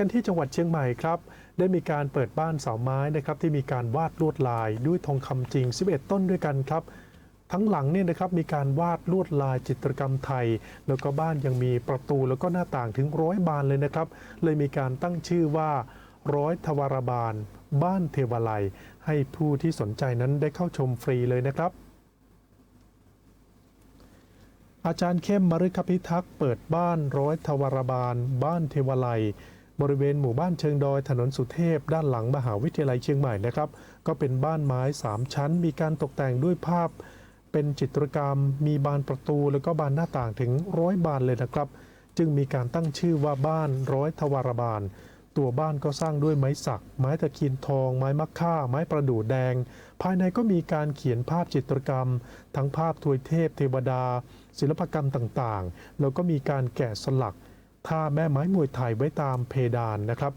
กันที่จังหวัดเชียงใหม่ครับได้มีการเปิดบ้านเสาไม้นะครับที่มีการวาดลวดลายด้วยทองคำจริง 11 ต้นด้วยกันครับ ทั้งหลังเนี่ยนะครับมีการวาดลวดลายจิตรกรรมไทย แล้วก็บ้านยังมีประตูแล้วก็หน้าต่างถึงร้อยบานเลยนะครับ เลยมีการตั้งชื่อว่าร้อยทวารบาล บ้านเทวาลัย ให้ผู้ที่สนใจนั้นได้เข้าชมฟรีเลยนะครับอาจารย์เข้มมฤคพิทักษ์เปิดบ้านร้อยทวารบาล บ้านเทวาลัย บริเวณหมู่บ้านเชิงดอยถนนสุเทพ ด้านหลังมหาวิทยาลัยเชียงใหม่นะครับ ก็เป็นบ้านไม้ 3 ชั้น มีการตกแต่งด้วยภาพ เป็นจิตรกรรม มีบานประตูแล้วก็บานหน้าต่างถึงร้อยบานเลยนะครับ จึงมีการตั้งชื่อว่าบ้านร้อยทวารบาล ตัวบ้านก็สร้างด้วยไม้สัก ไม้ตะเคียนทอง ไม้มะค่า ไม้ประดู่แดง ภายในก็มีการเขียนภาพจิตรกรรม ทั้งภาพทวยเทพ เทวดา ศิลปกรรมต่างๆ แล้วก็มีการแกะสลัก ท่าแม่ไม้มวยไทยไว้ตามเพดานนะครับ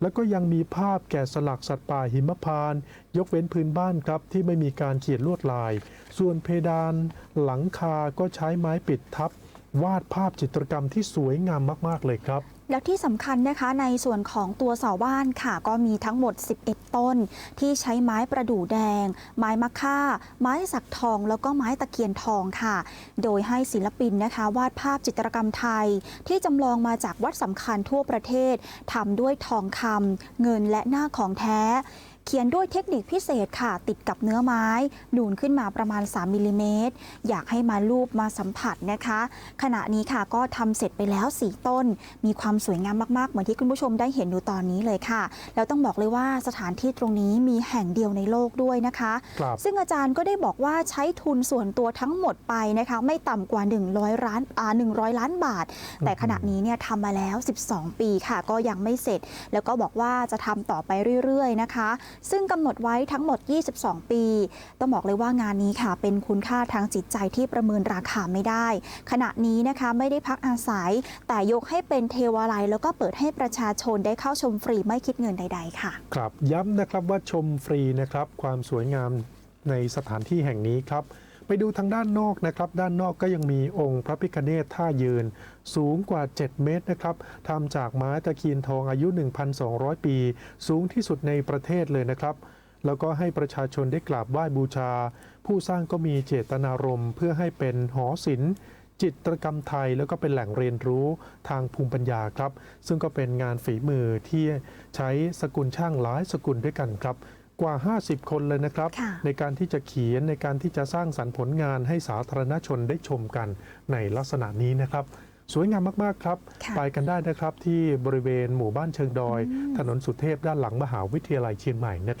แล้วก็ยังมีภาพแกะสลักสัตว์ป่าหิมพาน ยกเว้นพื้นบ้านครับที่ไม่มีการเขียนลวดลาย ส่วนเพดานหลังคาก็ใช้ไม้ปิดทับ วาดภาพจิตรกรรมที่สวยงามมาก ๆ เลยครับ แล้วที่สำคัญนะคะในส่วนของตัวเสาบ้านค่ะ ก็มีทั้งหมด 11 ต้น ที่ใช้ไม้ประดู่แดง ไม้มะค่า ไม้สักทอง แล้วก็ไม้ตะเคียนทองค่ะ โดยให้ศิลปินนะคะ วาดภาพจิตรกรรมไทย ที่จำลองมาจากวัดสำคัญทั่วประเทศทำด้วยทองคำเงินและหน้าของแท้ เขียนด้วยเทคนิคพิเศษค่ะ ติดกับเนื้อไม้ นูนขึ้นมาประมาณ 3มิลลิเมตรอยากให้มาลูบมาสัมผัสนะคะ ขณะนี้ค่ะก็ทำเสร็จไปแล้ว 4 ต้น มีความสวยงามมากๆ เหมือนที่คุณผู้ชมได้เห็นอยู่ตอนนี้เลยค่ะ แล้วต้องบอกเลยว่าสถานที่ตรงนี้มีแห่งเดียวในโลกด้วยนะคะครับซึ่งอาจารย์ก็ได้บอกว่าใช้ทุนส่วนตัวทั้งหมดไปนะคะ ไม่ต่ำกว่า 100ล้านอ่า100 ล้านบาท แต่ขณะนี้เนี่ยทำมาแล้ว 12 ปีค่ะ ก็ยังไม่เสร็จ แล้วก็บอกว่าจะทำต่อไปเรื่อยๆนะคะซึ่งกำหนดไว้ทั้งหมด 22 ปี ต้องบอกเลยว่างานนี้ค่ะ เป็นคุณค่าทางจิตใจที่ประเมินราคาไม่ได้ ขณะนี้นะคะไม่ได้พักอาศัย แต่ยกให้เป็นเทวาลัย แล้วก็เปิดให้ประชาชนได้เข้าชมฟรีไม่คิดเงินใด ๆ ค่ะ ครับย้ำนะครับว่าชมฟรีนะครับความสวยงามในสถานที่แห่งนี้ครับ ไปดูทางด้านนอกนะครับ ด้านนอกก็ยังมีองค์พระพิคเนศท่ายืน สูงกว่า 7 เมตรนะครับทำจากไม้ตะเคียนทองอายุ 1,200 ปี สูงที่สุดในประเทศเลยนะครับ แล้วก็ให้ประชาชนได้กราบไหว้บูชา ผู้สร้างก็มีเจตนารมณ์ เพื่อให้เป็นหอศิลป์จิตรกรรมไทยแล้วก็เป็นแหล่งเรียนรู้ทางภูมิปัญญาครับ ซึ่งก็เป็นงานฝีมือที่ใช้สกุลช่างหลายสกุลด้วยกันครับ กว่า 50 คนเลยนะครับค่ะในการที่จะเขียนในการที่จะสร้างสรรค์ผลงานให้สาธารณชนได้ชมกันในลักษณะนี้นะครับ สวยงามมาก ๆ ครับค่ะไปกันได้นะครับที่บริเวณหมู่บ้านเชิงดอยอืมถนนสุเทพด้านหลังมหาวิทยาลัยเชียงใหม่นะครับ